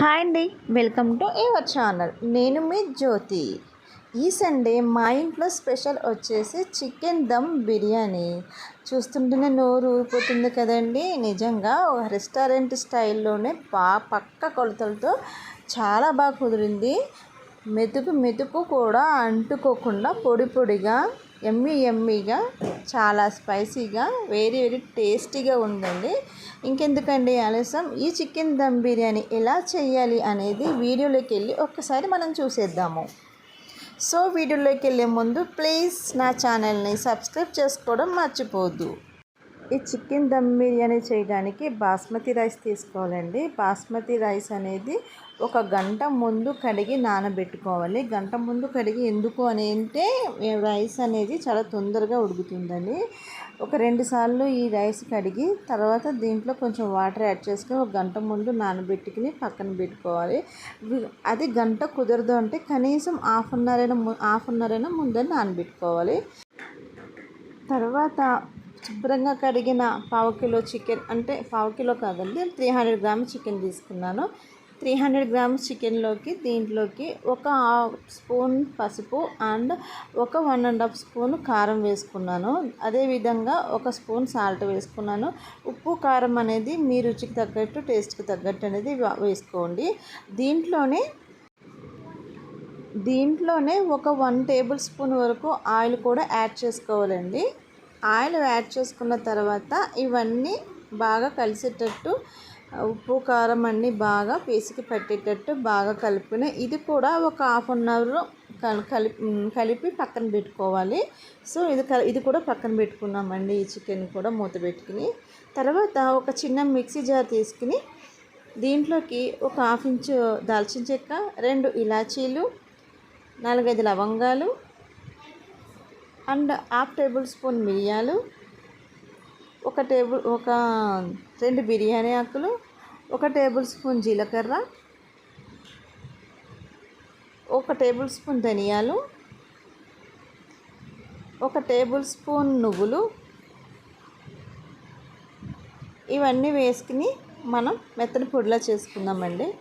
Hi అండి. Welcome to our channel. నేను మీ జ్యోతి. ఈ సండే మా ఇంట్లో స్పెషల్ వచ్చేసి చికెన్ దమ్ బిర్యానీ. చూస్తుంటేనే నోరు ఊరిపోతుంది కదండి. నిజంగా ఒక రెస్టారెంట్ స్టైల్లోనే పా పక్క కొలతలతో చాలా బాగా కుదిరింది. మెతుకు మెతుకు కూడా అంటుకోకుండా పొడి పొడిగా ఎమ్మి ఎమ్మిగా చాలా స్పైసీగా వెరీ వెరీ టేస్టీగా ఉందండి. ఇంకెందుకండి ఆలస్యం? ఈ చికెన్ దమ్ బిర్యానీ ఎలా చేయాలి అనేది వీడియోలోకి వెళ్ళి ఒక్కసారి మనం చూసేద్దాము. సో వీడియోలోకి వెళ్ళే ముందు ప్లీజ్ నా ఛానల్ని సబ్స్క్రైబ్ చేసుకోవడం మర్చిపోవద్దు. ఈ చికెన్ దమ్ బిర్యానీ చేయడానికి బాస్మతి రైస్ తీసుకోవాలండి. బాస్మతి రైస్ అనేది ఒక గంట ముందు కడిగి నానబెట్టుకోవాలి. గంట ముందు కడిగి ఎందుకు అని అంటే రైస్ అనేది చాలా తొందరగా ఉడుకుతుందండి. ఒక రెండు సార్లు ఈ రైస్ కడిగి తర్వాత దీంట్లో కొంచెం వాటర్ యాడ్ చేసుకొని ఒక గంట ముందు నానబెట్టుకుని పక్కన పెట్టుకోవాలి. అది గంట కుదరదు అంటే కనీసం హాఫ్ అన్ అవర్ అయినా హాఫ్ అన్ అవర్ అయినా ముందే నానబెట్టుకోవాలి. తర్వాత శుభ్రంగా కడిగిన పావు కిలో చికెన్ అంటే పావు కిలో కాదండి త్రీ హండ్రెడ్ గ్రామ్స్ చికెన్ తీసుకున్నాను. త్రీ హండ్రెడ్ గ్రామ్స్ చికెన్లోకి దీంట్లోకి ఒక స్పూన్ పసుపు అండ్ ఒక వన్ అండ్ హాఫ్ స్పూన్ కారం వేసుకున్నాను. అదేవిధంగా ఒక స్పూన్ సాల్ట్ వేసుకున్నాను. ఉప్పు కారం అనేది మీ రుచికి తగ్గట్టు టేస్ట్కి తగ్గట్టు అనేది వేసుకోండి. దీంట్లోనే దీంట్లోనే ఒక వన్ టేబుల్ స్పూన్ వరకు ఆయిల్ కూడా యాడ్ చేసుకోవాలండి. ఆయిల్ యాడ్ చేసుకున్న తర్వాత ఇవన్నీ బాగా కలిసేటట్టు ఉప్పు కారం అన్నీ బాగా పేసికి పట్టేటట్టు బాగా కలుపుకుని ఇది కూడా ఒక హాఫ్ అన్ అవర్ కలిపి కలిపి పక్కన పెట్టుకోవాలి. సో ఇది ఇది కూడా పక్కన పెట్టుకున్నామండి ఈ చికెన్ కూడా మూత పెట్టుకుని. తర్వాత ఒక చిన్న మిక్సీ జార్ తీసుకుని దీంట్లోకి ఒక హాఫ్ ఇంచు దాల్చిన చెక్క రెండు ఇలాచీలు నాలుగైదు లవంగాలు అండ్ హాఫ్ టేబుల్ స్పూన్ మిరియాలు ఒక టేబుల్ ఒక రెండు బిర్యానీ ఆకులు ఒక టేబుల్ స్పూన్ జీలకర్ర ఒక టేబుల్ స్పూన్ ధనియాలు ఒక టేబుల్ స్పూన్ నువ్వులు. ఇవన్నీ వేసుకుని మనం మెత్తని పొడిలా చేసుకుందామండి.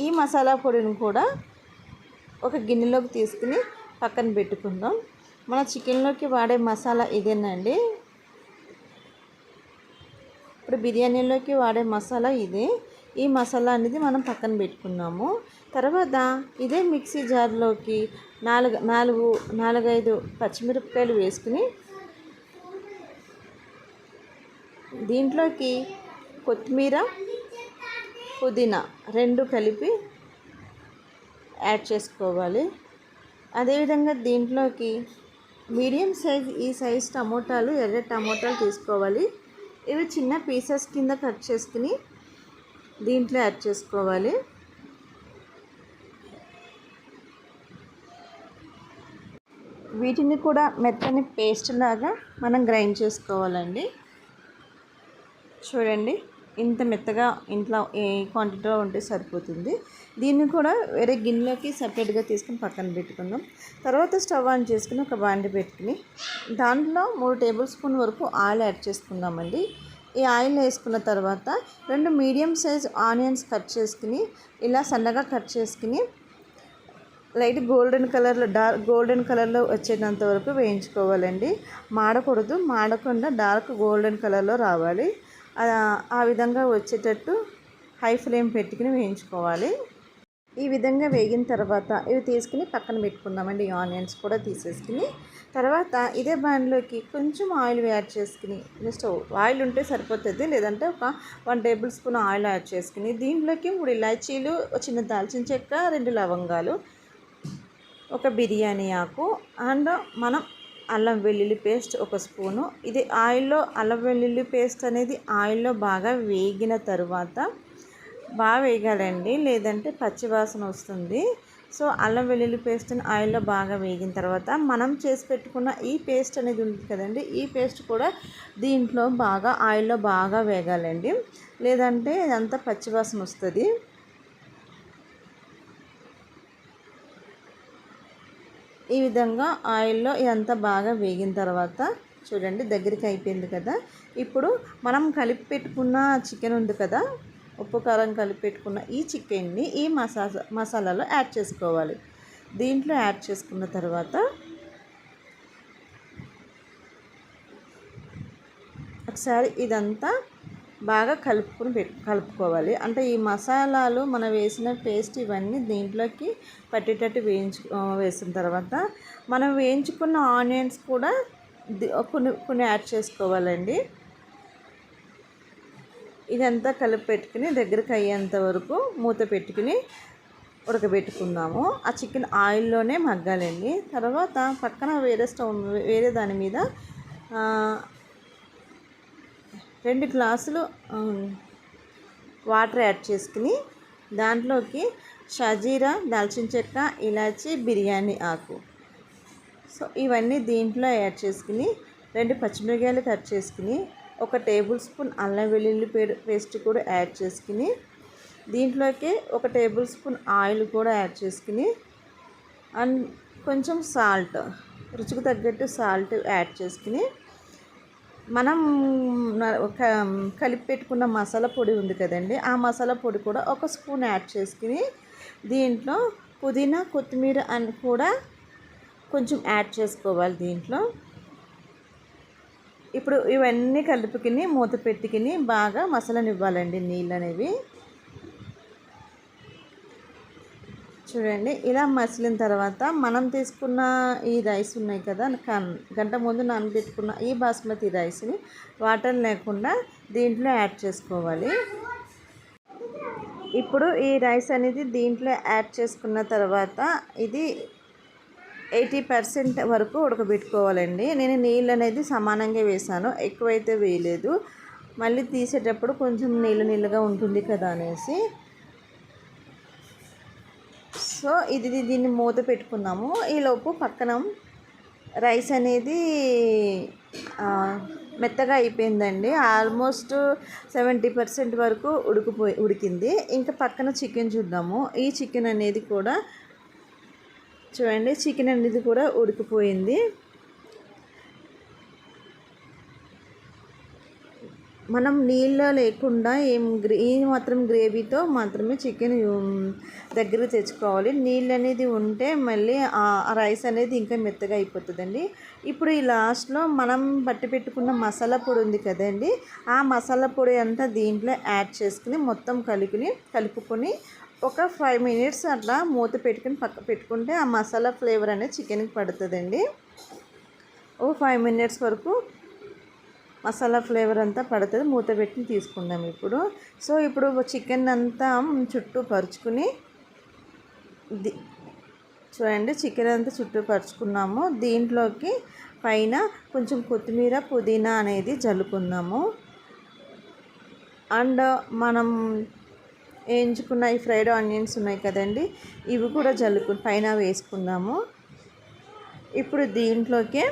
ఈ మసాలా పొడిని కూడా ఒక గిన్నెలోకి తీసుకుని పక్కన పెట్టుకుందాం. మన చికెన్లోకి వాడే మసాలా ఇదేనండి. ఇప్పుడు బిర్యానీలోకి వాడే మసాలా ఇదే. ఈ మసాలా అనేది మనం పక్కన పెట్టుకున్నాము. తర్వాత ఇదే మిక్సీ జార్లోకి నాలుగు నాలుగు నాలుగైదు పచ్చిమిరపకాయలు వేసుకుని దీంట్లోకి కొత్తిమీర పుదీనా రెండు కలిపి యాడ్ చేసుకోవాలి. అదేవిధంగా దీంట్లోకి మీడియం సైజ్ ఈ సైజ్ టమోటాలు ఎర్ర టమోటాలు తీసుకోవాలి. ఇవి చిన్న పీసెస్ కింద కట్ చేసుకుని దీంట్లో యాడ్ చేసుకోవాలి. వీటిని కూడా మెత్తని పేస్ట్ లాగా మనం గ్రైండ్ చేసుకోవాలండి. చూడండి. ఇంత మెత్తగా ఇంట్లో ఏ క్వాంటిటీలో ఉంటే సరిపోతుంది. దీన్ని కూడా వేరే గిన్నెలోకి సపరేట్గా తీసుకుని పక్కన పెట్టుకుందాం. తర్వాత స్టవ్ ఆన్ చేసుకుని ఒక బాండి పెట్టుకుని దాంట్లో మూడు టేబుల్ స్పూన్ వరకు ఆయిల్ యాడ్ చేసుకుందామండి. ఈ ఆయిల్ వేసుకున్న తర్వాత రెండు మీడియం సైజ్ ఆనియన్స్ కట్ చేసుకుని ఇలా సన్నగా కట్ చేసుకుని లైట్ గోల్డెన్ కలర్లో డార్క్ గోల్డెన్ కలర్లో వచ్చేటంత వరకు వేయించుకోవాలండి. మాడకూడదు మాడకుండా డార్క్ గోల్డెన్ కలర్లో రావాలి. ఆ విధంగా వచ్చేటట్టు హై ఫ్లేమ్ పెట్టుకుని వేయించుకోవాలి. ఈ విధంగా వేగిన తర్వాత ఇవి తీసుకుని పక్కన పెట్టుకుందామండి. ఆనియన్స్ కూడా తీసేసుకుని తర్వాత ఇదే బ్యాన్లోకి కొంచెం ఆయిల్ యాడ్ చేసుకుని నెక్స్ట్ ఆయిల్ ఉంటే సరిపోతుంది. లేదంటే ఒక one tablespoon oil add చేసుకుని దీంట్లోకి మూడు ఇలాచీలు చిన్న దాల్చిన చెక్క రెండు లవంగాలు ఒక బిర్యానీ ఆకు అండ్ మనం అల్లం వెల్లుల్లి పేస్ట్ ఒక స్పూను. ఇది ఆయిల్లో అల్లం వెల్లుల్లి పేస్ట్ అనేది ఆయిల్లో బాగా వేగిన తర్వాత బాగా వేగాలండి లేదంటే పచ్చివాసన వస్తుంది. సో అల్లం వెల్లుల్లి పేస్ట్ని ఆయిల్లో బాగా వేగిన తర్వాత మనం చేసి పెట్టుకున్న ఈ పేస్ట్ అనేది ఉంది కదండి ఈ పేస్ట్ కూడా దీంట్లో బాగా ఆయిల్లో బాగా వేగాలండి. లేదంటే ఇదంతా పచ్చివాసన వస్తుంది. ఈ విధంగా ఆయిల్లో ఇదంతా బాగా వేగిన తర్వాత చూడండి దగ్గరికి అయిపోయింది కదా. ఇప్పుడు మనం కలిపి పెట్టుకున్న చికెన్ ఉంది కదా ఉప్పు కారం కలిపి పెట్టుకున్న ఈ చికెన్ని ఈ మసాలా మసాలాలో యాడ్ చేసుకోవాలి. దీంట్లో యాడ్ చేసుకున్న తర్వాత ఒకసారి ఇదంతా బాగా కలుపుకొని కలుపుకోవాలి. అంటే ఈ మసాలాలు మనం వేసిన పేస్ట్ ఇవన్నీ దీంట్లోకి పట్టేటట్టు వేయించు వేసిన తర్వాత మనం వేయించుకున్న ఆనియన్స్ కూడా కొన్ని కొన్ని యాడ్ చేసుకోవాలండి. ఇదంతా కలిపి పెట్టుకుని దగ్గరికి అయ్యేంత వరకు మూత పెట్టుకుని ఉడకబెట్టుకుందాము. ఆ చికెన్ ఆయిల్లోనే మగ్గాలండి. తర్వాత పక్కన వేరే స్టవ్ వేరే దాని మీద రెండు గ్లాసులు వాటర్ యాడ్ చేసుకుని దాంట్లోకి షజీరా దాల్చిన చెక్క ఇలాచి బిర్యానీ ఆకు. సో ఇవన్నీ దీంట్లో యాడ్ చేసుకుని రెండు పచ్చిమిరకాయలు కట్ చేసుకుని ఒక టేబుల్ స్పూన్ అల్లం వెల్లుల్లి పేస్ట్ కూడా యాడ్ చేసుకుని దీంట్లోకి ఒక టేబుల్ స్పూన్ ఆయిల్ కూడా యాడ్ చేసుకుని అండ్ కొంచెం సాల్ట్ రుచికి తగ్గట్టు సాల్ట్ యాడ్ చేసుకుని మనం కలిపి పెట్టుకున్న మసాలా పొడి ఉంది కదండి ఆ మసాలా పొడి కూడా ఒక స్పూన్ యాడ్ చేసుకుని దీంట్లో పుదీనా కొత్తిమీర అని కూడా కొంచెం యాడ్ చేసుకోవాలి దీంట్లో. ఇప్పుడు ఇవన్నీ కలుపుకుని మూత పెట్టుకుని బాగా మసాలానివ్వాలండి నీళ్ళు అనేవి చూడండి ఇలా మసిలిన తర్వాత మనం తీసుకున్న ఈ రైస్ ఉన్నాయి కదా గంట ముందు నానబెట్టుకున్న ఈ బాస్మతి రైస్ని వాటర్ లేకుండా దీంట్లో యాడ్ చేసుకోవాలి. ఇప్పుడు ఈ రైస్ అనేది దీంట్లో యాడ్ చేసుకున్న తర్వాత ఇది ఎయిటీ పర్సెంట్ వరకు ఉడకబెట్టుకోవాలండి. నేను నీళ్ళు అనేది సమానంగా వేసాను ఎక్కువైతే వేయలేదు. మళ్ళీ తీసేటప్పుడు కొంచెం నీళ్ళు నీళ్ళుగా ఉంటుంది కదా అనేసి సో ఇది దీన్ని మూత పెట్టుకుందాము ఈలోపు పక్కన రైస్ అనేది మెత్తగా అయిపోయిందండి. ఆల్మోస్ట్ సెవెంటీ పర్సెంట్ వరకు ఉడికిపోయి ఉడికింది. ఇంకా పక్కన చికెన్ చూద్దాము. ఈ చికెన్ అనేది కూడా చూడండి చికెన్ అనేది కూడా ఉడికిపోయింది. మనం నీళ్ళ లేకుండా ఏం గ్రే ఈ మాత్రం గ్రేవీతో మాత్రమే చికెన్ దగ్గర తెచ్చుకోవాలి. నీళ్ళు అనేది ఉంటే మళ్ళీ ఆ రైస్ అనేది ఇంకా మెత్తగా అయిపోతుందండి. ఇప్పుడు ఈ లాస్ట్లో మనం బట్టి పెట్టుకున్న మసాలా పొడి ఉంది కదండి ఆ మసాలా పొడి అంతా దీంట్లో యాడ్ చేసుకుని మొత్తం కలుపుని కలుపుకొని ఒక ఫైవ్ మినిట్స్ అట్లా మూత పెట్టుకుని పక్క పెట్టుకుంటే ఆ మసాలా ఫ్లేవర్ అనేది చికెన్కి పడుతుందండి. ఓ ఫైవ్ మినిట్స్ వరకు మసాలా ఫ్లేవర్ అంతా పడుతుంది. మూత పెట్టి తీసుకుందాం ఇప్పుడు. సో ఇప్పుడు చికెన్ అంతా చుట్టూ పరుచుకుని చూడండి చికెన్ అంతా చుట్టూ పరుచుకున్నాము. దీంట్లోకి పైన కొంచెం కొత్తిమీర పుదీనా అనేది జల్లుకున్నాము అండ్ మనం వేయించుకున్న ఈ ఫ్రైడ్ ఆనియన్స్ ఉన్నాయి కదండి ఇవి కూడా జల్లుకు పైన వేసుకుందాము. ఇప్పుడు దీంట్లోకే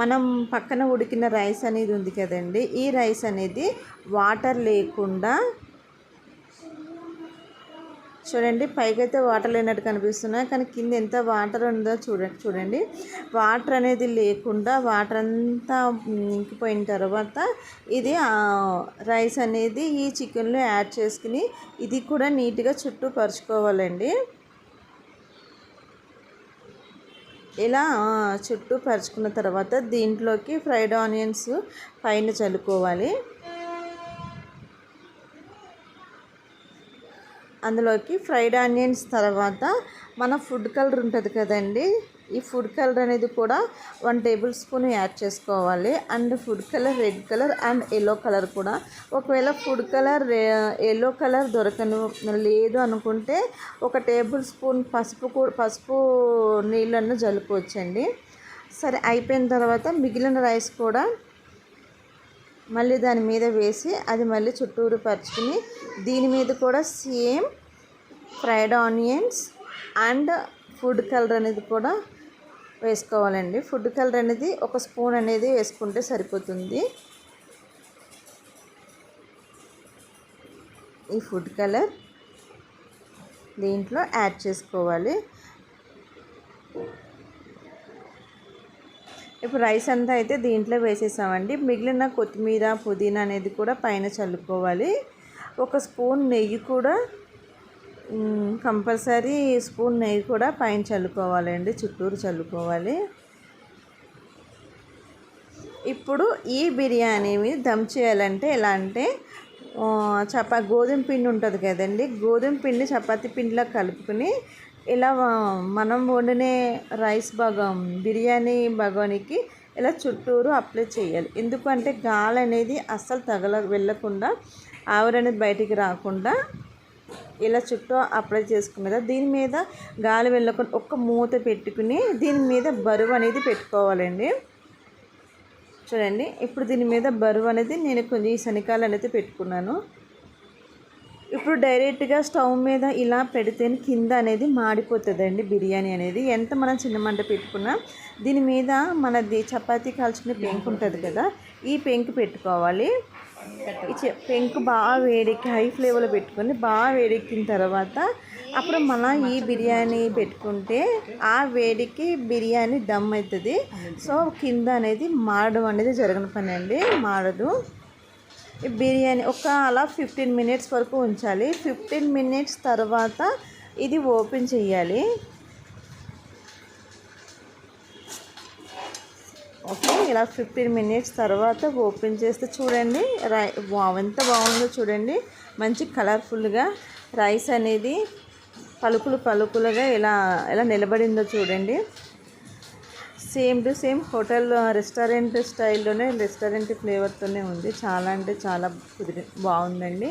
మనం పక్కన ఉడికిన రైస్ అనేది ఉంది కదండి ఈ రైస్ అనేది వాటర్ లేకుండా చూడండి పైకైతే వాటర్ లేనట్టు కనిపిస్తున్నాయి కానీ కింద ఎంత వాటర్ ఉందో చూడండి చూడండి. వాటర్ అనేది లేకుండా వాటర్ అంతా ఇంకిపోయిన తర్వాత ఇది రైస్ అనేది ఈ చికెన్లో యాడ్ చేసుకుని ఇది కూడా నీట్గా చుట్టూ పరుచుకోవాలండి. ఇలా చుట్టూ పరుచుకున్న తర్వాత దీంట్లోకి ఫ్రైడ్ ఆనియన్స్ పైన చల్లుకోవాలి. అందులోకి ఫ్రైడ్ ఆనియన్స్ తర్వాత మన ఫుడ్ కలర్ ఉంటుంది కదండి ఈ ఫుడ్ కలర్ అనేది కూడా వన్ టేబుల్ స్పూన్ యాడ్ చేసుకోవాలి. And food colour red colour and yellow colour కూడా. ఒకవేళ ఫుడ్ కలర్ ఎల్లో కలర్ దొరకను లేదు అనుకుంటే ఒక టేబుల్ స్పూన్ పసుపు పసుపు నీళ్ళను జలుపుకోవచ్చండి సరే అయిపోయిన తర్వాత మిగిలిన రైస్ కూడా మళ్ళీ దాని మీద వేసి అది మళ్ళీ చుట్టూరు పరుచుకుని దీని మీద కూడా same fried onions and food colour అనేది కూడా వేసుకోవాలండి. ఫుడ్ కలర్ అనేది ఒక స్పూన్ అనేది వేసుకుంటే సరిపోతుంది. ఈ ఫుడ్ కలర్ దీంట్లో యాడ్ చేసుకోవాలి. ఇప్పుడు రైస్ అంతా అయితే దీంట్లో వేసేసామండి. మిగిలిన కొత్తిమీర పుదీనా అనేది కూడా పైన చల్లుకోవాలి. ఒక స్పూన్ నెయ్యి కూడా కంపల్సరీ స్పూన్ నెయ్యి కూడా పైన చల్లుకోవాలండి చుట్టూరు చల్లుకోవాలి. ఇప్పుడు ఈ బిర్యానీని దమ్ చేయాలంటే ఎలా అంటే ఆ, చపా గోధుమ పిండి ఉంటుంది కదండి గోధుమ పిండి చపాతీ పిండిలా కలుపుకుని ఇలా మనం వండినే రైస్ భాగం బిర్యానీ భాగానికి ఇలా చుట్టూరు అప్లై చేయాలి. ఎందుకంటే గాలి అనేది అస్సలు తగల వెళ్ళకుండా ఆవిరి అనేది బయటికి రాకుండా ఇలా చుట్టూ అప్లై చేసుకున్నదా దీని మీద గాలి వెళ్ళకుండా ఒక్క మూత పెట్టుకుని దీని మీద బరువు అనేది పెట్టుకోవాలండి. చూడండి ఇప్పుడు దీని మీద బరువు అనేది నేను కొంచెం ఈ శనికాలు అనేది పెట్టుకున్నాను. ఇప్పుడు డైరెక్ట్గా స్టవ్ మీద ఇలా పెడితే కింద అనేది మాడిపోతుందండి బిర్యానీ అనేది. ఎంత మనం చిన్న మంట పెట్టుకున్నా దీని మీద మనది చపాతీ కాల్చుకునే పెంకు ఉంటుంది కదా ఈ పెంకు పెట్టుకోవాలి. పెంకు బాగా వేడెక్కి హై ఫ్లేవర్లో పెట్టుకొని బాగా వేడెక్కిన తర్వాత అప్పుడు మనం ఈ బిర్యానీ పెట్టుకుంటే ఆ వేడికి బిర్యానీ దమ్ అవుతుంది. సో కింద అనేది మాడడం అనేది జరగని పని అండి. మాడదు ఈ బిర్యానీ ఒక అలా ఫిఫ్టీన్ మినిట్స్ వరకు ఉంచాలి. ఫిఫ్టీన్ మినిట్స్ తర్వాత ఇది ఓపెన్ చేయాలి. ఓకే ఇలా ఫిఫ్టీన్ మినిట్స్ తర్వాత ఓపెన్ చేస్తే చూడండి రై ఎంత బాగుందో చూడండి. మంచి కలర్ఫుల్గా రైస్ అనేది పలుకులు పలుకులుగా ఇలా ఎలా నిలబడిందో చూడండి. Same to same hotel restaurant స్టైల్లోనే restaurant ఫ్లేవర్తోనే ఉంది. చాలా అంటే చాలా కుదిరి బాగుందండి.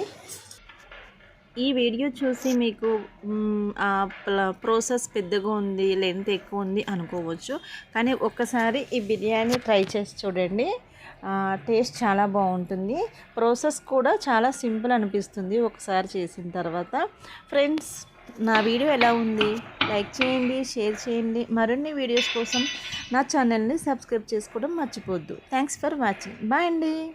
ఈ వీడియో చూసి మీకు ఆ ప్ల- ప్రాసెస్ పెద్దగా ఉంది లెంత్ ఎక్కువ ఉంది అనుకోవచ్చు. కానీ ఒక్కసారి ఈ బిర్యానీ ట్రై చేసి చూడండి. టేస్ట్ చాలా బాగుంటుంది. ప్రాసెస్ కూడా చాలా సింపుల్ అనిపిస్తుంది ఒకసారి చేసిన తర్వాత. ఫ్రెండ్స్ నా వీడియో ఎలా ఉంది? లైక్ చేయండి షేర్ చేయండి. మరిన్ని వీడియోస్ కోసం నా ఛానల్ని సబ్స్క్రైబ్ చేసుకోవడం మర్చిపోద్దు థ్యాంక్స్ ఫర్ వాచింగ్. బాయ్ అండి.